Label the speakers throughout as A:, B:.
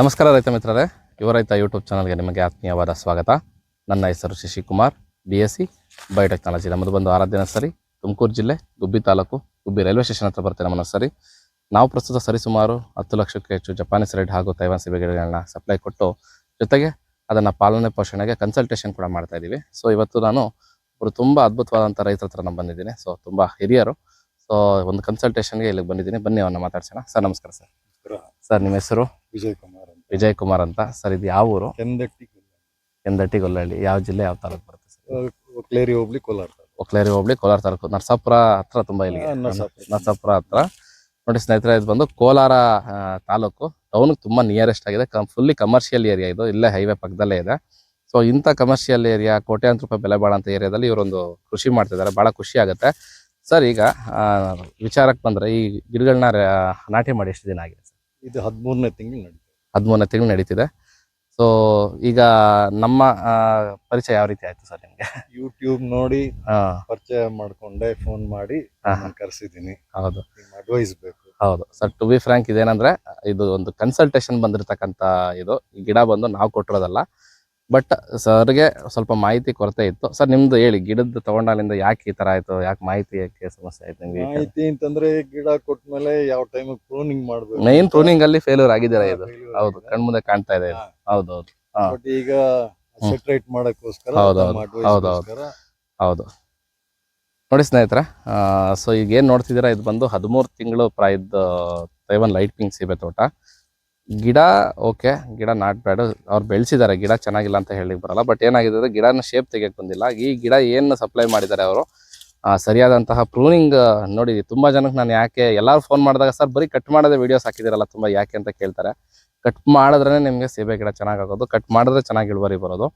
A: ನಮಸ್ಕಾರ ರೈತ ಮಿತ್ರರೇ. ಯುವ ರೈತ ಯೂಟ್ಯೂಬ್ ಚಾನಲ್ಗೆ ನಿಮಗೆ ಆತ್ಮೀಯವಾದ ಸ್ವಾಗತ. ನನ್ನ ಹೆಸರು Shashikumar B S C biotechnology ನಮ್ಮದು ಬಂದು ಆರಾಧ್ಯ ನರ್ಸರಿ ತುಮಕೂರು ಜಿಲ್ಲೆ ಗುಬ್ಬಿ ತಾಲೂಕು ಗುಬ್ಬಿ ರೈಲ್ವೆ ಸ್ಟೇಷನ್ ಹತ್ರ ಬರ್ತೇನೆ ನಮ್ಮ ನರ್ಸರಿ. ನಾವು ಪ್ರಸ್ತುತ ಸರಿಸುಮಾರು ಹತ್ತು ಲಕ್ಷಕ್ಕೆ ಹೆಚ್ಚು ಜಪಾನೀಸ್ ರೆಡ್ ಹಾಗೂ ತೈವಾನ್ ಗಿಡಗಳನ್ನ ಸಪ್ಲೈ ಕೊಟ್ಟು ಜೊತೆಗೆ ಅದನ್ನು ಪಾಲನೆ ಪೋಷಣೆಗೆ ಕನ್ಸಲ್ಟೇಷನ್ ಕೂಡ ಮಾಡ್ತಾ ಇದ್ದೀವಿ. ಸೊ ಇವತ್ತು ನಾನು ಅವರು ತುಂಬ ಅದ್ಭುತವಾದಂಥ ರೈತರ ಹತ್ರ ನಾನು ಬಂದಿದ್ದೀನಿ. ಸೊ ತುಂಬ ಹಿರಿಯರು. ಸೊ ಒಂದು ಕನ್ಸಲ್ಟೇಷನ್ಗೆ ಇಲ್ಲಿಗೆ ಬಂದಿದ್ದೀನಿ. ಬನ್ನಿ ಅವನ್ನ ಮಾತಾಡ್ಸೋಣ. ಸರ್ ನಮಸ್ಕಾರ ಸರ್. ಸರ್ ನಿಮ್ಮ ಹೆಸರು?
B: ವಿಜಯ್ ಕುಮಾರ್.
A: ವಿಜಯ್ ಕುಮಾರ್ ಅಂತ. ಸರ್ ಇದು ಯಾವ ಊರು?
B: ಕೆಂದಟ್ಟಿ
A: ಕೆಂದಟ್ಟಿ ಗೊಲ್ಲಹಳ್ಳಿ ಯಾವ ಜಿಲ್ಲೆ ಯಾವ ತಾಲೂಕು ಬರುತ್ತೆ ಸರ್?
B: ಒಕ್ಲೇರಿ ಹೋಗ್ಲಿ ಕೋಲಾರ ತಾಲೂಕು.
A: ಒಕ್ಲೇರಿ ಹೋಗ್ಲಿ ಕೋಲಾರ ತಾಲೂಕು. ನರಸಾಪುರ ಹತ್ರ ತುಂಬಾ ಇಲ್ಲಿ
B: ನರಸಾಪುರ.
A: ಹತ್ರ. ನೋಡಿ ಸ್ನೇಹಿತರೆ ಇದು ಬಂದು ಕೋಲಾರ ತಾಲೂಕು. ಟೌನ್ ತುಂಬಾ ನಿಯರೆಸ್ಟ್ ಆಗಿದೆ. ಫುಲ್ಲಿ ಕಮರ್ಷಿಯಲ್ ಏರಿಯಾ ಇದು. ಇಲ್ಲೇ ಹೈವೇ ಪಕ್ಕದಲ್ಲೇ ಇದೆ. ಸೊ ಇಂಥ ಕಮರ್ಷಿಯಲ್ ಏರಿಯಾ ಕೋಟ್ಯಾಂತರ ರೂಪಾಯಿ ಬೆಲೆ ಬಾಳಂತ ಏರಿಯಾದಲ್ಲಿ ಇವರೊಂದು ಕೃಷಿ ಮಾಡ್ತಿದ್ದಾರೆ. ಬಹಳ ಖುಷಿ ಆಗುತ್ತೆ. ಸರ್ ಈಗ ವಿಚಾರಕ್ಕೆ ಬಂದ್ರೆ ಈ ಗಿಡಗಳನ್ನ ನಾಟಿ ಮಾಡಿ ಎಷ್ಟು ದಿನ ಆಗಿದೆ ಸರ್?
B: ಇದು ಹದಿಮೂರನೇ ತಿಂಗಳು
A: ಹದಿಮೂರನೇ ತಿಂಗಳು ನಡೀತಿದೆ. ಸೊ ಈಗ ನಮ್ಮ ಪರಿಚಯ ಯಾವ ರೀತಿ ಆಯ್ತು ಸರ್ ನಿಮಗೆ?
B: ಯೂಟ್ಯೂಬ್ ನೋಡಿ ಪರಿಚಯ ಮಾಡಿಕೊಂಡೆ ಫೋನ್ ಮಾಡಿ ಕರೆಸಿದ್ದೀನಿ.
A: ಹೌದು.
B: ಅಡ್ವೈಸ್ ಬೇಕು.
A: ಹೌದು. ಸರ್ ಟು ಬಿ ಫ್ರಾಂಕ್ ಇದೇನಂದ್ರೆ ಇದು ಒಂದು ಕನ್ಸಲ್ಟೇಷನ್ ಬಂದಿರತಕ್ಕಂತ ಇದು. ಗಿಡ ಬಂದು ನಾವು ಕೊಟ್ಟಿರೋದಲ್ಲ. ಬಟ್ ಸರ್ಗೆ ಸ್ವಲ್ಪ ಮಾಹಿತಿ ಕೊರತೆ ಇತ್ತು. ಸರ್ ನಿಮ್ದು ಹೇಳಿ ಗಿಡದ ತಗೊಂಡಾಲಿಂದ ಯಾಕೆ ಈ ತರ ಆಯ್ತು? ಯಾಕೆ ಮಾಹಿತಿ ಯಾಕೆ ಸಮಸ್ಯೆ ಆಯ್ತು ನಿಮ್ಗೆ
B: ಮಾಹಿತಿ ಅಂತಂದ್ರೆ ಗಿಡ ಕೊಟ್ಮೇಲೆ ಯಾವ ಟೈಮ್ ಪ್ರೂನಿಂಗ್ ಮಾಡಬೇಕು?
A: ಮೈನ್ ಪ್ರೂನಿಂಗ್ ಅಲ್ಲಿ ಫೇಲ್ಯೂರ್ ಆಗಿದ್ದೀರಾ ಇದು? ಹೌದು. ಕಣ್ಮುಂದೆ ಕಾಣ್ತಾ ಇದೆ. ಹೌದು ಹೌದು
B: ಬಟ್ ಈಗ ಸೆಟ್ರೇಟ್ ಮಾಡಕ್ಕೋಸ್ಕರ
A: ಹೌದು, ಹೌದು. ನೋಡಿ ಸ್ನೇಹಿತರ ಸೊ ಈಗ ಏನ್ ನೋಡ್ತಿದ್ದೀರಾ? ಇದು ಬಂದು ಹದಿಮೂರು ತಿಂಗಳು ಪ್ರಾಯದ ತೈವನ್ ಲೈಟ್ ಪಿಂಕ್ ಸೀಬೆ ತೋಟ. ಗಿಡ ಓಕೆ ಗಿಡ ನಾಟ್ ಅವ್ರು ಬೆಳೆಸಿದ್ದಾರೆ, ಗಿಡ ಚೆನ್ನಾಗಿಲ್ಲ ಅಂತ ಹೇಳಿ ಬರಲ್ಲ ಬಟ್ ಏನಾಗಿದೆ ಅಂದ್ರೆ ಗಿಡನ ಶೇಪ್ ತೆಗೆಯಕ್ಕೆ ಬಂದಿಲ್ಲ. ಈ ಗಿಡ ಏನು ಸಪ್ಲೈ ಮಾಡಿದ್ದಾರೆ ಅವರು? ಸರಿಯಾದಂತಹ ಪ್ರೂನಿಂಗ್ ನೋಡಿ ತುಂಬಾ ಜನಕ್ಕೆ ನಾನು ಯಾಕೆ, ಎಲ್ಲರೂ ಫೋನ್ ಮಾಡಿದಾಗ, ಸರ್, ಬರೀ ಕಟ್ ಮಾಡೋದೇ ವಿಡಿಯೋಸ್ ಹಾಕಿದಿರಲ್ಲ ತುಂಬ ಯಾಕೆ? ಅಂತ ಕೇಳ್ತಾರೆ. ಕಟ್ ಮಾಡಿದ್ರೆ ನಿಮಗೆ ಸೇಬೆ ಗಿಡ ಚೆನ್ನಾಗಾಗೋದು ಕಟ್ ಮಾಡಿದ್ರೆ ಚೆನ್ನಾಗಿ ಇಳುವರಿ ಬರೋದು.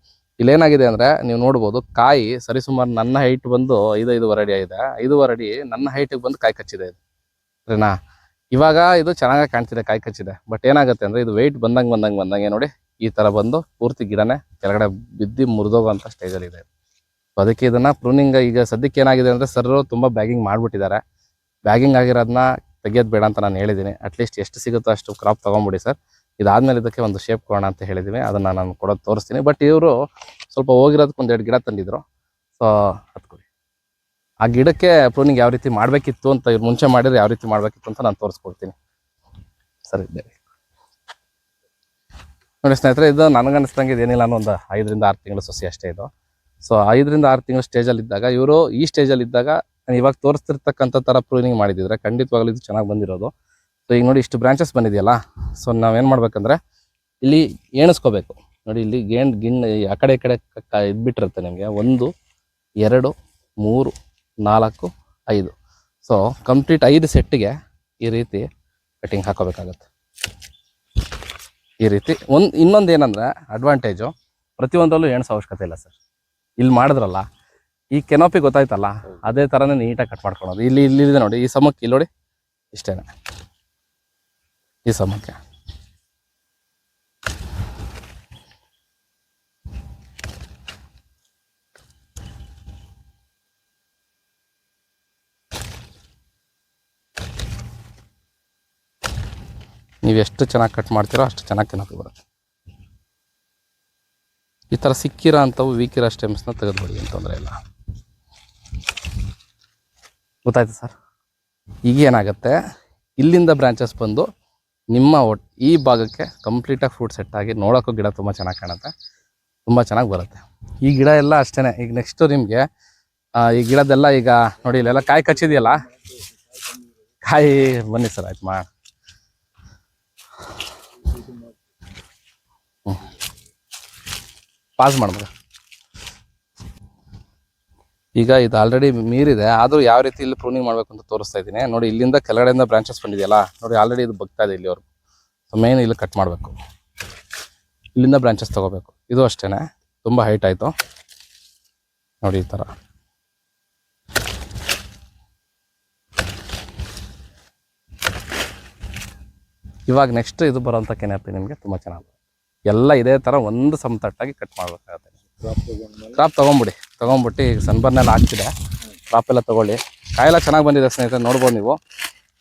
A: ಇಲ್ಲೇನಾಗಿದೆ ಅಂದರೆ, ನೀವು ನೋಡ್ಬೋದು, ಕಾಯಿ ಸರಿಸುಮಾರು ನನ್ನ ಹೈಟ್ ಬಂದು ಐದು, ಐದುವರೆ ಅಡಿ ಇದೆ. ಐದು ಅಡಿ ನನ್ನ ಹೈಟಿಗೆ ಬಂದು ಕಾಯಿ ಕಚ್ಚಿದೆ ಇದು. ಸರಿನಾ? ಇವಾಗ ಇದು ಚೆನ್ನಾಗಿ ಕಾಣ್ತಿದೆ, ಕಾಯಿ ಕಚ್ಚಿದೆ. ಬಟ್ ಏನಾಗುತ್ತೆ ಅಂದ್ರೆ ಇದು ವೆಯ್ಟ್ ಬಂದಂಗೆ ಬಂದಂಗೆ ಬಂದಂಗೆ ನೋಡಿ ಈ ತರ ಬಂದು ಪೂರ್ತಿ ಗಿಡನೇ ಕೆಳಗಡೆ ಬಿದ್ದು ಮುರಿದೋಗುವಂಥ ಸ್ಟೇಜಲ್ಲಿ ಇದೆ. ಸೊ ಅದಕ್ಕೆ ಇದನ್ನ ಪ್ರೂನಿಂಗ್ ಈಗ ಸದ್ಯಕ್ಕೆ ಏನಾಗಿದೆ ಅಂದ್ರೆ ಸರ್ ತುಂಬಾ ಬ್ಯಾಗಿಂಗ್ ಮಾಡ್ಬಿಟ್ಟಿದ್ದಾರೆ. ಬ್ಯಾಗಿಂಗ್ ಆಗಿರೋದನ್ನ ತೆಗಿಯೋದು ಬೇಡ ಅಂತ ನಾನು ಹೇಳಿದ್ದೀನಿ ಅಟ್ಲೀಸ್ಟ್ ಎಷ್ಟು ಸಿಗುತ್ತೋ ಅಷ್ಟು ಕ್ರಾಪ್ ತಗೊಂಬಿಡಿ ಸರ್ ಇದಾದಮೇಲೆ ಇದಕ್ಕೆ ಒಂದು ಶೇಪ್ ಕೊಡೋಣ ಅಂತ ಹೇಳಿದ್ದೀನಿ ಅದನ್ನ ನಾನು ಕೊಡೋದು ತೋರಿಸ್ತೀನಿ. ಬಟ್ ಇವರು ಸ್ವಲ್ಪ ಹೋಗಿರೋದಕ್ಕೆ ಒಂದೆರಡು ಗಿಡ ತಂದಿದ್ರು. ಸೊ ಹತ್ಕೊಡಿ ಆ ಗಿಡಕ್ಕೆ ಪ್ರೂನಿಂಗ್ ಯಾವ ರೀತಿ ಮಾಡಬೇಕಿತ್ತು ಅಂತ ಇವ್ರು ಮುಂಚೆ ಮಾಡಿದ್ರೆ ಯಾವ ರೀತಿ ಮಾಡಬೇಕಿತ್ತು ಅಂತ ನಾನು ತೋರಿಸ್ಕೊಡ್ತೀನಿ. ಸರಿ ನೋಡಿ ಸ್ನೇಹಿತರೆ, ಇದು ನನಗನ್ನಿಸ್ದಂಗೆ ಇದೇನಿಲ್ಲ ಅನ್ನೋ ಒಂದು ಐದರಿಂದ ಆರು ತಿಂಗಳು ಸಸಿ ಅಷ್ಟೇ ಇದು. ಸೊ ಐದರಿಂದ ಆರು ತಿಂಗಳು ಸ್ಟೇಜಲ್ಲಿ ಇದ್ದಾಗ, ಇವರು ಈ ಸ್ಟೇಜಲ್ಲಿ ಇದ್ದಾಗ ನಾನು ಇವಾಗ ತೋರಿಸ್ತಿರ್ತಕ್ಕಂಥ ಥರ ಪ್ರೂನಿಂಗ್ ಮಾಡಿದಿದ್ರೆ ಖಂಡಿತವಾಗ್ಲೂ ಇದು ಚೆನ್ನಾಗಿ ಬಂದಿರೋದು. ಸೊ ಈಗ ನೋಡಿ ಇಷ್ಟು ಬ್ರಾಂಚಸ್ ಬಂದಿದೆಯಲ್ಲ ಸೊ ನಾವೇನು ಮಾಡ್ಬೇಕಂದ್ರೆ ಇಲ್ಲಿ ಎಣಿಸ್ಕೋಬೇಕು ನೋಡಿ ಇಲ್ಲಿ ಗೇಣ್ ಗಿಣ್ ಆ ಕಡೆ ಈ ಕಡೆ ಇದ್ಬಿಟ್ಟಿರುತ್ತೆ ನಿಮಗೆ. ಒಂದು, ಎರಡು, ಮೂರು ನಾಲ್ಕು, ಐದು. ಸೊ ಕಂಪ್ಲೀಟ್ ಐದು ಸೆಟ್ಟಿಗೆ ಈ ರೀತಿ ಕಟಿಂಗ್ ಹಾಕೋಬೇಕಾಗತ್ತೆ. ಈ ರೀತಿ ಒಂದು, ಇನ್ನೊಂದು ಏನಂದರೆ ಅಡ್ವಾಂಟೇಜು ಪ್ರತಿಯೊಂದರಲ್ಲೂ ಏನು ಅವಶ್ಯಕತೆ ಇಲ್ಲ ಸರ್. ಇಲ್ಲಿ ಮಾಡಿದ್ರಲ್ಲ, ಈ ಕೆನೋಪಿ ಗೊತ್ತಾಯ್ತಲ್ಲ, ಅದೇ ಥರನೇ ನೀಟಾಗಿ ಕಟ್ ಮಾಡ್ಕೊಳೋದು ಇಲ್ಲಿ ಇಲ್ಲಿ ಇದೆ ನೋಡಿ, ಈ ಸಮಕ್ಕೆ, ಇಲ್ಲಿ ನೋಡಿ, ಇಷ್ಟೇನೆ. ಈ ಸಮಕ್ಕೆ. ನೀವು ಎಷ್ಟು ಚೆನ್ನಾಗಿ ಕಟ್ ಮಾಡ್ತೀರೋ ಅಷ್ಟು ಚೆನ್ನಾಗಿ ತಿನ್ನೋಕೆ ಬರುತ್ತೆ. ಈ ಥರ ಸಿಕ್ಕಿರೋ ಅಂಥವು ವೀಕಿರೋ ಸ್ಟೆಮ್ಸ್ನ ತೆಗೆದುಬಿಡಿ ಏನು ತೊಂದರೆ ಇಲ್ಲ. ಗೊತ್ತಾಯ್ತು ಸರ್? ಈಗ ಏನಾಗುತ್ತೆ, ಇಲ್ಲಿಂದ ಬ್ರಾಂಚಸ್ ಬಂದು ನಿಮ್ಮ ಒಟ್, ಈ ಭಾಗಕ್ಕೆ ಕಂಪ್ಲೀಟಾಗಿ ಫ್ರೂಟ್ ಸೆಟ್ ಆಗಿ ನೋಡೋಕ್ಕೂ ಗಿಡ ತುಂಬ ಚೆನ್ನಾಗಿ ಕಾಣುತ್ತೆ, ತುಂಬ ಚೆನ್ನಾಗಿ ಬರುತ್ತೆ. ಈ ಗಿಡ ಎಲ್ಲ ಅಷ್ಟೇ ಈಗ ನೆಕ್ಸ್ಟು ನಿಮಗೆ ಈ ಗಿಡದೆಲ್ಲ ಈಗ ನೋಡಿ, ಇಲ್ಲೆಲ್ಲ ಕಾಯಿ ಕಚ್ಚಿದೆಯಲ್ಲ? ಕಾಯಿ, ಬನ್ನಿ ಸರ್, ಆಯ್ತು ಮಾ ಪಾಸ್ ಮಾಡ್ಬೋದು ಈಗ ಇದು ಆಲ್ರೆಡಿ ಮೀರಿದೆ, ಆದರೂ ಯಾವ ರೀತಿ ಇಲ್ಲಿ ಪ್ರೂನಿಂಗ್ ಮಾಡಬೇಕು ಅಂತ ತೋರಿಸ್ತಾ ಇದ್ದೀನಿ. ನೋಡಿ, ಇಲ್ಲಿಂದ ಕೆಳಗಡೆಯಿಂದ ಬ್ರಾಂಚಸ್ ಬಂದಿದೆಯಲ್ಲ, ನೋಡಿ ಆಲ್ರೆಡಿ ಇದು ಬಗ್ತಾ ಇದೆ ಇಲ್ಲಿವರೆಗೂ. ಸೊ ಮೇನ್ ಇಲ್ಲಿ ಕಟ್ ಮಾಡಬೇಕು. ಇಲ್ಲಿಂದ ಬ್ರಾಂಚಸ್ ತೊಗೋಬೇಕು. ಇದು ಅಷ್ಟೇ ತುಂಬ ಹೈಟ್ ಆಯಿತು. ನೋಡಿ, ಈ ಥರ ಇವಾಗ ನೆಕ್ಸ್ಟ್ ಇದು ಬರೋಂಥ ಕೆನಪಿ ನಿಮಗೆ ತುಂಬ ಚೆನ್ನಾಗಿ ಎಲ್ಲ ಇದೇ ಥರ ಒಂದು ಸಮತಟ್ಟಾಗಿ ಕಟ್ ಮಾಡಬೇಕಾಗತ್ತೆ.
B: ಕ್ರಾಪ್
A: ತೊಗೊಂಬಿಡಿ ತೊಗೊಂಬಿಟ್ಟು ಈಗ ಸನ್ಬರ್ನೆಲ್ಲ ಹಾಕ್ತಿದೆ ಕ್ರಾಪ್ ಎಲ್ಲ ತೊಗೊಳ್ಳಿ. ಕಾಯೆಲ್ಲ ಚೆನ್ನಾಗಿ ಬಂದಿದೆ ಸ್ನೇಹಿತರೆ ನೋಡ್ಬೋದು ನೀವು.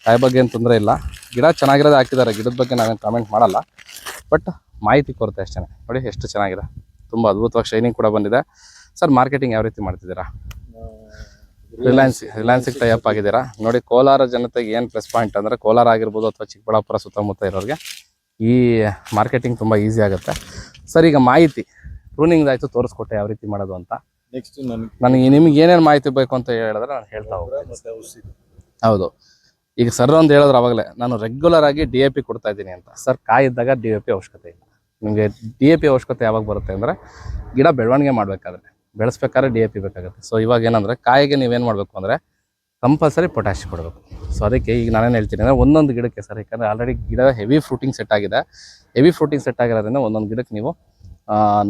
A: ಕಾಯಿ ಬಗ್ಗೆ ಏನು ತೊಂದರೆ ಇಲ್ಲ. ಗಿಡ ಚೆನ್ನಾಗಿರೋದೇ ಹಾಕಿದ್ದಾರೆ ಗಿಡದ ಬಗ್ಗೆ ನಾವೇನು ಕಾಮೆಂಟ್ ಮಾಡಲ್ಲ. ಬಟ್ ಮಾಹಿತಿ ಕೊರತೆ ಅಷ್ಟೇ. ನೋಡಿ ಎಷ್ಟು ಚೆನ್ನಾಗಿದೆ. ತುಂಬ ಅದ್ಭುತವಾಗಿ ಶೈನಿಂಗ್ ಕೂಡ ಬಂದಿದೆ. ಸರ್ ಮಾರ್ಕೆಟಿಂಗ್ ಯಾವ ರೀತಿ ಮಾಡ್ತಿದ್ದೀರಾ? ರಿಲಯನ್ಸ್ ರಿಲಯನ್ಸಿಗೆ ಟೈ ಅಪ್ ಆಗಿದ್ದೀರಾ? ನೋಡಿ ಕೋಲಾರ ಜನತೆಗೆ ಏನು ಪ್ಲಸ್ ಪಾಯಿಂಟ್ ಅಂದರೆ ಕೋಲಾರ ಆಗಿರ್ಬೋದು ಅಥವಾ ಚಿಕ್ಕಬಳ್ಳಾಪುರ ಸುತ್ತಮುತ್ತ ಇರೋರಿಗೆ ಈ ಮಾರ್ಕೆಟಿಂಗ್ ತುಂಬ ಈಸಿ ಆಗುತ್ತೆ. ಸರ್ ಈಗ ಮಾಹಿತಿ ಪ್ರೂನಿಂಗ್ ಆಯಿತು ತೋರಿಸ್ಕೊಟ್ಟೆ ಯಾವ ರೀತಿ ಮಾಡೋದು ಅಂತ.
B: ನೆಕ್ಸ್ಟ್ ನನಗೆ
A: ನನಗೆ ನಿಮ್ಗೆ ಏನೇನು ಮಾಹಿತಿ ಬೇಕು ಅಂತ ಹೇಳಿದ್ರೆ ನಾನು ಹೇಳ್ತಾ ಹೋಗ್ತೀನಿ. ಹೌದು. ಈಗ ಸರ್ ಒಂದು ಹೇಳಿದ್ರೆ ಅವಾಗಲೇ ನಾನು ರೆಗ್ಯುಲರ್ ಆಗಿ ಡಿ ಎ ಪಿ ಕೊಡ್ತಾ ಇದ್ದೀನಿ ಅಂತ. ಸರ್ ಕಾಯಿದ್ದಾಗ ಡಿ ಎ ಪಿ ಅವಶ್ಯಕತೆ ಇಲ್ಲ. ನಿಮಗೆ ಡಿ ಎ ಪಿ ಅವಶ್ಯಕತೆ ಯಾವಾಗ ಬರುತ್ತೆ ಅಂದರೆ ಗಿಡ ಬೆಳವಣಿಗೆ ಮಾಡಬೇಕಾದ್ರೆ ಬೆಳೆಸ್ಬೇಕಾದ್ರೆ ಡಿ ಎ ಪಿ ಬೇಕಾಗುತ್ತೆ. ಸೊ ಇವಾಗ ಏನಂದರೆ ಕಾಯಿಗೆ ನೀವೇನು ಮಾಡಬೇಕು ಅಂದರೆ ಕಂಪಲ್ಸರಿ ಪೊಟ್ಯಾಶ್ ಕೊಡಬೇಕು. ಸೊ ಅದಕ್ಕೆ ಈಗ ನಾನೇನು ಹೇಳ್ತೀನಿ ಅಂದರೆ ಒಂದೊಂದು ಗಿಡಕ್ಕೆ ಸರ್, ಯಾಕಂದರೆ ಆಲ್ರೆಡಿ ಗಿಡ ಹೆವಿ ಫ್ರೂಟಿಂಗ್ ಸೆಟ್ ಆಗಿದೆ. ಹೆವಿ ಫ್ರೂಟಿಂಗ್ ಸೆಟ್ ಆಗಿರೋದ್ರಿಂದ ಒಂದೊಂದು ಗಿಡಕ್ಕೆ ನೀವು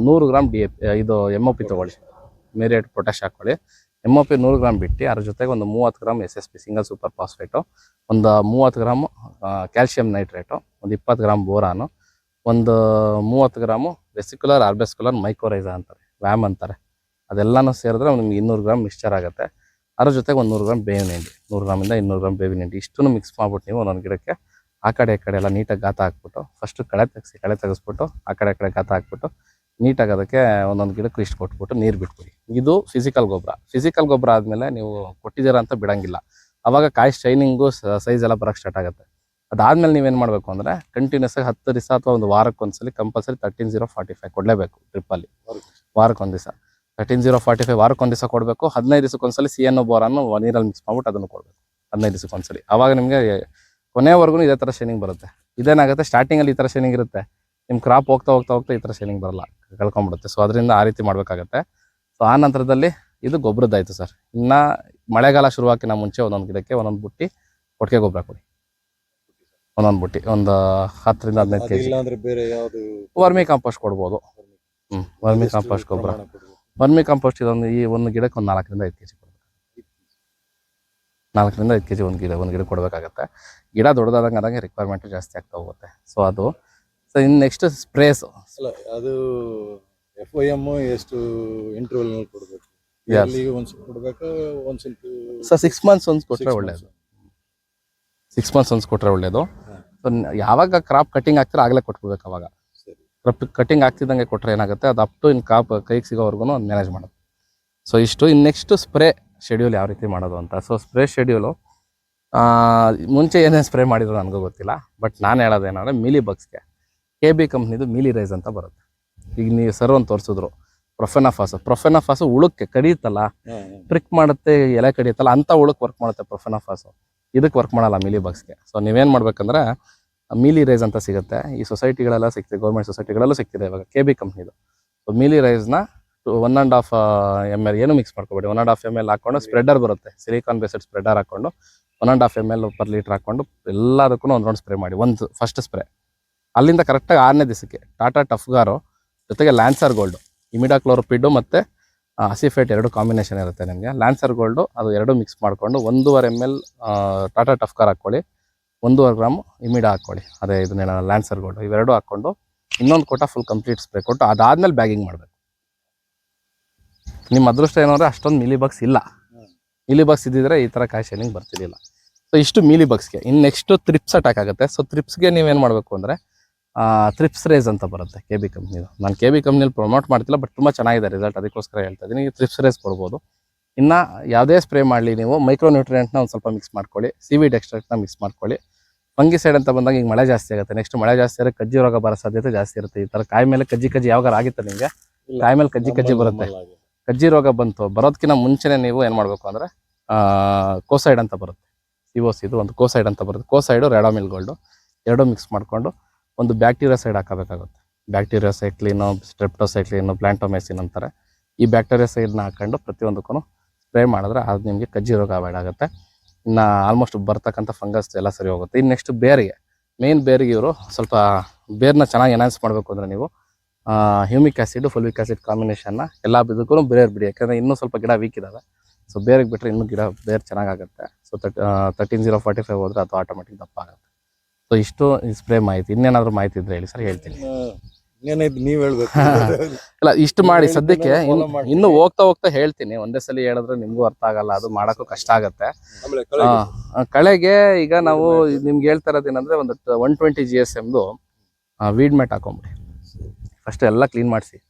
A: ನೂರು ಗ್ರಾಮ್ ಡಿ ಇದು ಎಂ ಒ ಪಿ ತೊಗೊಳ್ಳಿ. ಮೇರಿಯೇಟ್ ಪೊಟ್ಯಾಶ್ ಹಾಕ್ಕೊಳ್ಳಿ. ಎಂ ಒ ಪಿ ನೂರು ಗ್ರಾಮ್ ಬಿಟ್ಟು ಅದ್ರ ಜೊತೆಗೆ ಒಂದು ಮೂವತ್ತು gram S S P single super phosphate ಒಂದು ಮೂವತ್ತು ಗ್ರಾಮು ಕ್ಯಾಲ್ಶಿಯಂ ನೈಟ್ರೇಟು ಒಂದು ಇಪ್ಪತ್ತು ಗ್ರಾಮ್ ಬೋರಾನು ಒಂದು ಮೂವತ್ತು ಗ್ರಾಮು ವೆಸಿಕ್ಯುಲರ್ ಆರ್ಬೆಸ್ಕ್ಯುಲರ್ ಮೈಕ್ರೋರೈಸಾ ಅಂತಾರೆ ವ್ಯಾಮ್ ಅಂತಾರೆ. ಅದೆಲ್ಲನೂ ಸೇರಿದ್ರೆ ನಿಮ್ಗೆ ಇನ್ನೂರು ಗ್ರಾಮ್ ಮಿಕ್ಸ್ಚರ್ ಆಗುತ್ತೆ. ಅದ್ರ ಜೊತೆಗೆ ಒಂದು ನೂರು ಗ್ರಾಮ್ ಬೇವಿನ ಹಿಂಡಿ ನೂರು ಗ್ರಾಮಿಂದ ಇನ್ನೂರು ಗ್ರಾಮ್ ಬೇವಿನ ಹಿಂಡಿ. ಇಷ್ಟನ್ನು ಮಿಕ್ಸ್ ಮಾಡ್ಬಿಟ್ಟು ನೀವು ಒಂದೊಂದು ಗಿಡಕ್ಕೆ ಆ ಕಡೆ ಈ ಕಡೆ ಎಲ್ಲ ನೀಟಾಗಿ ಗಾತ ಹಾಕ್ಬಿಟ್ಟು ಫಸ್ಟ್ ಕಳೆ ತೆಗೆಸಿ ಕಳೆ ತೆಗೆಸ್ಬಿಟ್ಟು ಆ ಕಡೆ ಕಡೆ ಗಾತ ಹಾಕ್ಬಿಟ್ಟು ನೀಟಾಗಿ ಅದಕ್ಕೆ ಒಂದೊಂದು ಗಿಡಕ್ಕೆ ಇಷ್ಟು ಕೊಟ್ಬಿಟ್ಟು ನೀರು ಬಿಟ್ಬಿಡಿ. ಇದು ಫಿಸಿಕಲ್ ಗೊಬ್ಬರ. ಫಿಸಿಕಲ್ ಗೊಬ್ಬರ ಆದಮೇಲೆ ನೀವು ಕೊಟ್ಟಿದ್ದೀರಾ ಅಂತ ಬಿಡಂಗಿಲ್ಲ. ಅವಾಗ ಕಾಯಿ ಶೈನಿಂಗು ಸೈಜ್ ಎಲ್ಲ ಬರೋಕ್ಕೆ ಸ್ಟಾರ್ಟ್ ಆಗುತ್ತೆ. ಅದಾದಮೇಲೆ ನೀವೇನು ಮಾಡಬೇಕು ಅಂದರೆ ಕಂಟಿನ್ಯೂಸ್ ಆಗಿ ಹತ್ತು ದಿವಸ ಅಥವಾ ಒಂದು ವಾರಕ್ಕೆ ಒಂದ್ಸಲಿ compulsory thirteen zero forty five ಕೊಡಲೇಬೇಕು ಟ್ರಿಪ್ಪಲ್ಲಿ ವಾರಕ್ಕೆ ಒಂದು ದಿವಸ ತರ್ಟೀನ್ ಜೀರೋ ಫಾರ್ಟಿ ಫೈವ್ ವಾರಕ್ಕೆ ಒಂದು ದಿವಸ ಕೊಡಬೇಕು. ಹದಿನೈದು ದಿವಸಕ್ಕೆ ಒಂದ್ಸಲಿ ಸಿ ಎನ್ ಬೋರನ್ನು ನೀರಲ್ಲಿ ಮಿಕ್ಸ್ ಮಾಡ್ಬಿಟ್ಟು ಅದನ್ನು ಕೊಡಬೇಕು. ಹದಿನೈದು ದಿವಸಕ್ಕೆ ಒಂದ್ಸಲ. ಅವಾಗ ನಿಮಗೆ ಕೊನೆವರೆಗೂ ಇದೇ ಥರ ಶೇನಿಂಗ್ ಬರುತ್ತೆ. ಇದೇನಾಗುತ್ತೆ? ಸ್ಟಾರ್ಟಿಂಗಲ್ಲಿ ಈ ಥರ ಶೇನಿಂಗ್ ಇರುತ್ತೆ. ನಿಮ್ಮ ಕ್ರಾಪ್ ಹೋಗ್ತಾ ಹೋಗ್ತಾ ಹೋಗ್ತಾ ಈ ಥರ ಶೇನಿಂಗ್ ಬರಲ್ಲ. ಕಳ್ಕೊಂಡ್ಬಿಡುತ್ತೆ. ಸೊ ಅದರಿಂದ ಆ ರೀತಿ ಮಾಡಬೇಕಾಗತ್ತೆ. ಸೊ ಆ ನಂತರದಲ್ಲಿ ಇದು ಗೊಬ್ಬರದ್ದಾಯಿತು ಸರ್ ಇನ್ನು ಮಳೆಗಾಲ ಶುರುವಾಕಿನ ಮುಂಚೆ ಒಂದೊಂದು ಗಿಡಕ್ಕೆ ಒಂದೊಂದು ಬುಟ್ಟಿ ಕೊಟ್ಟಿಗೆ ಗೊಬ್ಬರ ಕೊಡಿ. ಒಂದೊಂದು ಬುಟ್ಟಿ ಒಂದು ಹತ್ತರಿಂದ ಹದಿನೈದು ಕೆ ಜಿ ವರ್ಮಿ ಕಾಂಪೋಸ್ಟ್ ಕೊಡ್ಬೋದು. ಹ್ಞೂ ವರ್ಮಿ ಕಾಂಪೋಸ್ಟ್ ಗೊಬ್ಬರ? ವರ್ಮಿ ಕಾಂಪೋಸ್ಟ್ ಇದೊಂದು ಈ ಒಂದು ಗಿಡಕ್ಕೆ ಒಂದು ನಾಲ್ಕರಿಂದ ಐದು ಕೆ ಜಿ ಕೊಡಬೇಕು. ನಾಲ್ಕರಿಂದ ಐದು ಕೆ ಜಿ ಒಂದು ಗಿಡ ಒಂದು ಗಿಡ ಕೊಡಬೇಕಾಗತ್ತೆ. ಗಿಡ ದೊಡ್ಡದಾದಂಗೆ ಆದಂಗೆ ರಿಕ್ವೈರ್ಮೆಂಟ್ ಜಾಸ್ತಿ ಆಗ್ತಾ ಹೋಗುತ್ತೆ. ಸೊ ಅದು ಸೊ ಇನ್ನು ನೆಕ್ಸ್ಟ್ ಸ್ಪ್ರೇಸು
B: ಅಲ್ಲ ಅದು ಎಫ್ ಐ ಎಂ ಎಷ್ಟು ಇಂಟರ್ವಲ್ ಕೊಡಬೇಕು ಕೊಡ್ಬೇಕು?
A: Yes.
B: ಅಲ್ಲಿ ಒಂದ್ ಸ್ವಲ್ಪ ಕೊಡ್ಬೇಕು ಒಂದ್ ಸ್ವಲ್ಪ
A: ಸೊ ಸಿಕ್ಸ್ ಮಂತ್ಸ್ ಒಂದು ಕೊಟ್ಟರೆ
B: ಒಳ್ಳೆಯದು.
A: ಸಿಕ್ಸ್ ಮಂತ್ಸ್ ಒಂದು ಕೊಟ್ಟರೆ ಒಳ್ಳೇದು.
B: ಹಾ.
A: ಸೊ ಯಾವಾಗ ಕ್ರಾಪ್ ಕಟಿಂಗ್ ಆಗ್ತಾರೆ ಆಗಲೇ ಕೊಟ್ಬಿಡ್ಬೇಕು ಅವಾಗ.
B: ಸರಿ
A: ಕಟಿಂಗ್ ಆಗ್ತಿದ್ದಂಗೆ ಕೊಟ್ಟರೆ ಏನಾಗುತ್ತೆ? ಅದು ಅಪ್ ಟು ಇನ್ ಕಾಪ್ ಕೈಗೆ ಸಿಗೋವರೆಗೂ ಮ್ಯಾನೇಜ್ ಮಾಡೋದು. ಸೊ ಇಷ್ಟು ಇನ್ನು ನೆಕ್ಸ್ಟು ಸ್ಪ್ರೇ ಶೆಡ್ಯೂಲ್ ಯಾವ ರೀತಿ ಮಾಡೋದು ಅಂತ. ಸೊ ಸ್ಪ್ರೇ ಶೆಡ್ಯೂಲು ಮುಂಚೆ ಏನೇನು ಸ್ಪ್ರೇ ಮಾಡಿದ್ರು ನನಗೂ ಗೊತ್ತಿಲ್ಲ. ಬಟ್ ನಾನು ಹೇಳೋದೇನಂದರೆ ಮಿಲಿ ಬಗ್ಸ್ಗೆ ಕೆ ಬಿ ಕಂಪ್ನಿದು ಮಿಲಿ ರೈಸ್ ಅಂತ ಬರುತ್ತೆ. ಈಗ ನೀವು ಸರ್ ಒಂದು ತೋರಿಸಿದ್ರು. ಪ್ರೊಫೆನಾಫಾಸ್ ಪ್ರೊಫೆನಾಫಾಸ್ ಉಳುಕ್ಕೆ ಕಡಿಯುತ್ತಲ್ಲ?
B: ಟ್ರಿಕ್.
A: ಪ್ರಿಕ್ ಮಾಡುತ್ತೆ ಎಲೆ ಕಡಿಯುತ್ತಲ್ಲ? ಅಂತ ಉಳುಕ್ಕೆ ವರ್ಕ್ ಮಾಡುತ್ತೆ ಪ್ರೊಫೆನಾಫಾಸು ಇದಕ್ಕೆ ವರ್ಕ್ ಮಾಡಲ್ಲ ಮಿಲಿ ಬಗ್ಸ್ಗೆ ಸೊ ನೀವೇನು ಮಾಡ್ಬೇಕಂದ್ರೆ ಮೀಲಿ ರೈಸ್ ಅಂತ ಸಿಗುತ್ತೆ. ಈ ಸೊಸೈಟಿಗಳೆಲ್ಲ ಸಿಗ್ತಿದೆ ಗೌರ್ಮೆಂಟ್ ಸೊಸೈಟಿಗಳಲ್ಲೂ ಸಿಗ್ತಿದೆ ಇವಾಗ ಕೆ ಬಿ ಕಂಪ್ನಿದು so mealy ರೈಸ್ನ one and half M L ಏನು mix ಮಾಡ್ಕೊಬೇಡಿ. One and half M L ಹಾಕೊಂಡು ಸ್ಪ್ರೆಡರ್ ಬರುತ್ತೆ. ಸಿಲಿಕಾನ್ ಬೇಸ್ಡ್ ಸ್ಪ್ರೆಡರ್ ಹಾಕೊಂಡು one and half M L per litre ಹಾಕೊಂಡು ಎಲ್ಲದಕ್ಕೂ ಒಂದು ರೌಂಡ್ ಸ್ಪ್ರೇ ಮಾಡಿ. ಒಂದು ಫಸ್ಟ್ ಸ್ಪ್ರೇ ಅಲ್ಲಿಂದ ಕರೆಕ್ಟಾಗಿ ಆರನೇ ದಿವಸಕ್ಕೆ ಟಾಟಾ ಟಫ್ಗಾರು ಜೊತೆಗೆ ಲ್ಯಾನ್ಸರ್ ಗೋಲ್ಡು ಇಮಿಡಾ ಕ್ಲೋರೋಪಿಡ್ಡು ಮತ್ತು ಅಸಿಫೇಟ್ ಎರಡು ಕಾಂಬಿನೇಷನ್ ಇರುತ್ತೆ ನಿಮಗೆ. ಲ್ಯಾನ್ಸರ್ ಗೋಲ್ಡು ಅದು ಎರಡು ಮಿಕ್ಸ್ ಮಾಡಿಕೊಂಡು ಒಂದೂವರೆ ಎಂ ಎಲ್ ಟಾಟಾ ಟಫ್ಗಾರ್ ಹಾಕ್ಕೊಳ್ಳಿ. ಒಂದೂವರೆ ಗ್ರಾಮ್ ಇಮಿಡ ಹಾಕ್ಕೊಳ್ಳಿ ಅದೇ ಇದನ್ನೆಲ್ಲ ಲ್ಯಾನ್ಸರ್ ಗೋಲ್ಡ್ ಇವೆರಡು ಹಾಕ್ಕೊಂಡು ಇನ್ನೊಂದು ಕೋಟ ಫುಲ್ ಕಂಪ್ಲೀಟ್ ಸ್ಪ್ರೇ ಕೊಟ್ಟು ಅದಾದ್ಮೇಲೆ ಬ್ಯಾಗಿಂಗ್ ಮಾಡಬೇಕು. ನಿಮ್ಮ ಅದೃಷ್ಟ ಏನಂದರೆ ಅಷ್ಟೊಂದು ಮಿಲಿ ಬಗ್ಸ್ ಇಲ್ಲ. ಮಿಲಿ ಬಗ್ಸ್ ಇದ್ದಿದ್ರೆ ಈ ಥರ ಕಾಯಿ ಶೈನಿಂಗ್ ಬರ್ತಿರ್ಲಿಲ್ಲ. ಸೊ ಇಷ್ಟು ಮಿಲಿ ಬಗ್ಸ್ಗೆ ಇನ್ನು ನೆಕ್ಸ್ಟು ತ್ರಿಪ್ಸ್ ಅಟ್ಯಾಕ್ ಆಗುತ್ತೆ. ಸೊ ತ್ರಿಪ್ಸ್ಗೆ ನೀವೇನು ಮಾಡಬೇಕು ಅಂದರೆ ತ್ರಿಪ್ಸ್ ರೇಸ್ ಅಂತ ಬರುತ್ತೆ ಕೆ ಬಿ ಕಂಪ್ನಿದು ನಾನು ಕೆ ಬಿ ಕಂಪ್ನಿಲಿ ಪ್ರಮೋಟ್ ಮಾಡ್ತಿಲ್ಲ ಬಟ್ ತುಂಬ ಚೆನ್ನಾಗಿದೆ ರಿಸಲ್ಟ್ ಅದಕ್ಕೋಸ್ಕರ ಹೇಳ್ತಾ ಇದ್ದೀನಿ ತ್ರಿಪ್ಸ್ ರೇಸ್ ಕೊಡ್ಬೋದು. ಇನ್ನು ಯಾವುದೇ ಸ್ಪ್ರೇ ಮಾಡಲಿ ನೀವು ಮೈಕ್ರೋ ನ್ಯೂಟ್ರಿಯೆಂಟ್ನ ಒಂದು ಸ್ವಲ್ಪ ಮಿಕ್ಸ್ ಮಾಡ್ಕೊಳ್ಳಿ. ಸಿ ವಿ ನ ಮಿಕ್ಸ್ ಮಾಡ್ಕೊಳ್ಳಿ. ಫಂಗಿಸೈಡ್ ಅಂತ ಬಂದಾಗ ಈಗ ಮಳೆ ಜಾಸ್ತಿ ಆಗುತ್ತೆ. ನೆಕ್ಸ್ಟ್ ಮಳೆ ಜಾಸ್ತಿ ಆದರೆ ಕಜ್ಜಿ ರೋಗ ಬರೋ ಸಾಧ್ಯತೆ ಜಾಸ್ತಿ ಇರುತ್ತೆ. ಈ ಥರ ಕಾಯಿ ಮೇಲೆ ಕಜ್ಜಿ ಕಜ್ಜಿ ಯಾವಾಗ ಆಗಿತ್ತು ನಿಮಗೆ. ಕಾಯಿ ಮೇಲೆ ಕಜ್ಜಿ ಕಜ್ಜಿ ಬರುತ್ತೆ. ಕಜ್ಜಿ ರೋಗ ಬಂತು ಬರೋದಕ್ಕಿಂತ ಮುಂಚೆನೇ ನೀವು ಏನು ಮಾಡಬೇಕು ಅಂದರೆ ಕೋಸೈಡ್ ಅಂತ ಬರುತ್ತೆ. ಸಿವೋಸ್ ಇದು ಒಂದು ಕೋಸೈಡ್ ಅಂತ ಬರುತ್ತೆ. ಕೋಸೈಡು ರೆಡಾಮಿಲ್ ಗೋಲ್ಡು. ಎರಡೂ ಮಿಕ್ಸ್ ಮಾಡಿಕೊಂಡು ಒಂದು ಬ್ಯಾಕ್ಟೀರಿಯಾ ಸೈಡ್ ಹಾಕಬೇಕಾಗುತ್ತೆ. ಬ್ಯಾಕ್ಟೀರಿಯಾ ಸೈಕ್ಲಿನು ಸ್ಟ್ರೆಪ್ಟೋಸೈಕ್ಲಿನೋ ಪ್ಲಾಂಟೋಮೆಸಿನ್ ಅಂತಾರೆ. ಈ ಬ್ಯಾಕ್ಟೀರಿಯಾ ಸೈಡ್ನ ಹಾಕೊಂಡು ಪ್ರತಿಯೊಂದಕ್ಕೂ ಸ್ಪ್ರೇ ಮಾಡಿದ್ರೆ ಅದು ನಿಮಗೆ ಕಜ್ಜಿ ರೋಗ ಅವಾಯ್ಡ್ ಆಗುತ್ತೆ. ಇನ್ನು ಆಲ್ಮೋಸ್ಟ್ ಬರ್ತಕ್ಕಂಥ ಫಂಗಸ್ ಎಲ್ಲ ಸರಿ ಹೋಗುತ್ತೆ. ಇನ್ನು ನೆಕ್ಸ್ಟ್ ಬೇರಿಗೆ ಮೇನ್ ಬೇರಿಗೆ ಇವರು ಸ್ವಲ್ಪ ಬೇರ್ನ ಚೆನ್ನಾಗಿ ಎನ್ಹಾನ್ಸ್ ಮಾಡಬೇಕು ಅಂದರೆ ನೀವು ಹ್ಯೂಮಿಕ್ ಆ್ಯಸಿಡ್ ಫುಲ್ವಿಕ್ ಆ್ಯಸಿಡ್ ಕಾಂಬಿನೇಷನ್ನ ಎಲ್ಲ ಬಿದ್ದಕ್ಕೂ ಬೇರೆ ಬಿಡಿ. ಯಾಕಂದರೆ ಇನ್ನೂ ಸ್ವಲ್ಪ ಗಿಡ ವೀಕ್ ಇದ್ದಾವೆ ಸೊ ಬೇರೆಗೆ ಬಿಟ್ಟರೆ ಇನ್ನೂ ಗಿಡ, ಬೇರೆ ಚೆನ್ನಾಗಾಗುತ್ತೆ. ಸೊ ತರ್ಟ್ ತರ್ಟೀನ್ ಜೀರೋ ಫಾರ್ಟಿ ಫೈವ್ ಹೋದರೆ ಅದು ಆಟೋಮೆಟಿಕ್ ದಪ್ಪ ಆಗುತ್ತೆ ಸೊ ಇಷ್ಟು ಸ್ಪ್ರೇ ಮಾಹಿತಿ. ಇನ್ನೇನಾದರೂ ಮಾಹಿತಿ ಇದ್ದರೆ ಹೇಳಿ ಸರ್, ಹೇಳ್ತೀನಿ.
B: ನೀವ್ ಹೇಳ್ಬೇಕು.
A: ಇಲ್ಲ ಇಷ್ಟು ಮಾಡಿ ಸದ್ಯಕ್ಕೆ ಇನ್ನು- ಹೋಗ್ತಾ ಹೋಗ್ತಾ ಹೇಳ್ತೀನಿ. ಒಂದೇ ಸಲ ಹೇಳಿದ್ರೆ ನಿಮ್ಗೂ ಅರ್ಥ ಆಗಲ್ಲ. ಅದು ಮಾಡಕ್ಕೂ ಕಷ್ಟ ಆಗುತ್ತೆ. ಕಳೆಗೆ? ಈಗ ನಾವು ನಿಮ್ಗೆ ಹೇಳ್ತಾ ಇರೋದೇನಂದ್ರೆ ಒಂದು ಒನ್ ಟ್ವೆಂಟಿ ಜಿ ಎಸ್ ಎಮ್ದು ವೀಡ್ ಮ್ಯಾಟ್ ಹಾಕೊಂಬಿಡಿ. ಫಸ್ಟ್ ಎಲ್ಲ ಕ್ಲೀನ್ ಮಾಡಿಸಿ.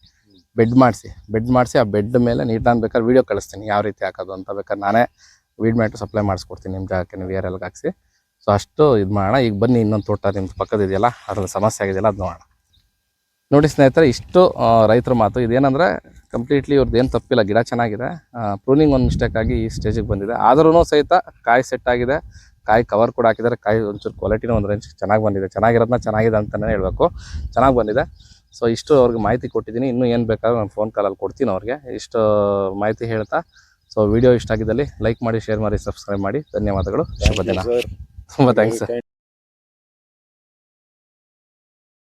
A: ಬೆಡ್ ಮಾಡಿಸಿ. ಬೆಡ್ ಮಾಡಿಸಿ ಆ ಬೆಡ್ ಮೇಲೆ ನೀಟ್ ತಾನು ಬೇಕಾದ್ರೆ ವೀಡಿಯೋ ಕಳಿಸ್ತೀನಿ. ಯಾವ ರೀತಿ ಹಾಕೋದು ಅಂತ ಬೇಕಾದ್ರೆ ನಾನೇ ವೀಡ್ ಮ್ಯಾಟ್ ಸಪ್ಲೈ ಮಾಡಿಸ್ಕೊಡ್ತೀನಿ ನಿಮ್ಮ ಜಾಗಕ್ಕೆ ನೀವು ಎಲ್ಗೆ ಹಾಕ್ಸಿ. ಸೊ ಅಷ್ಟು ಇದು ಮಾಡೋಣ. ಈಗ ಬನ್ನಿ ಇನ್ನೊಂದು ತೋಟ ನಿಮ್ಮ ಪಕ್ಕದ ಇದೆಯಲ್ಲ? ಅದ್ರಲ್ಲಿ ಸಮಸ್ಯೆ ಆಗಿದೆಯಲ್ಲ ಅದು ನೋಡೋಣ ನೋಡಿ ಸ್ನೇಹಿತರೆ ಇಷ್ಟು ರೈತರ ಮಾತು. ಇದೇನಂದರೆ ಕಂಪ್ಲೀಟ್ಲಿ ಇವ್ರದ್ದು ಏನು ತಪ್ಪಿಲ್ಲ. ಗಿಡ ಚೆನ್ನಾಗಿದೆ. ಪ್ರೂನಿಂಗ್ ಒಂದು ಮಿಸ್ಟೇಕ್ ಆಗಿ ಈ ಸ್ಟೇಜಿಗೆ ಬಂದಿದೆ. ಆದ್ರೂ ಸಹಿತ ಕಾಯಿ ಸೆಟ್ ಆಗಿದೆ. ಕಾಯಿ ಕವರ್ ಕೂಡ ಹಾಕಿದ್ದಾರೆ. ಕಾಯಿ ಒಂಚೂರು ಕ್ವಾಲಿಟಿನೂ ಒಂದು ರೇಂಜ್ ಚೆನ್ನಾಗಿ ಬಂದಿದೆ. ಚೆನ್ನಾಗಿರೋದನ್ನ ಚೆನ್ನಾಗಿದೆ ಅಂತಲೇ ಹೇಳಬೇಕು. ಚೆನ್ನಾಗಿ ಬಂದಿದೆ. ಸೊ ಇಷ್ಟು ಅವ್ರಿಗೆ ಮಾಹಿತಿ ಕೊಟ್ಟಿದ್ದೀನಿ. ಇನ್ನೂ ಏನು ಬೇಕಾದ್ರೂ ನಾನು ಫೋನ್ ಕಾಲಲ್ಲಿ ಕೊಡ್ತೀನಿ ಅವ್ರಿಗೆ. ಇಷ್ಟು ಮಾಹಿತಿ ಹೇಳ್ತಾ ಸೊ ವಿಡಿಯೋ ಇಷ್ಟ ಆಗಿದ್ದಲ್ಲಿ ಲೈಕ್ ಮಾಡಿ ಶೇರ್ ಮಾಡಿ ಸಬ್ಸ್ಕ್ರೈಬ್ ಮಾಡಿ. ಧನ್ಯವಾದಗಳು. ಶುಭ ದಿನ. ತುಂಬ ಥ್ಯಾಂಕ್ಸ್ ಸರ್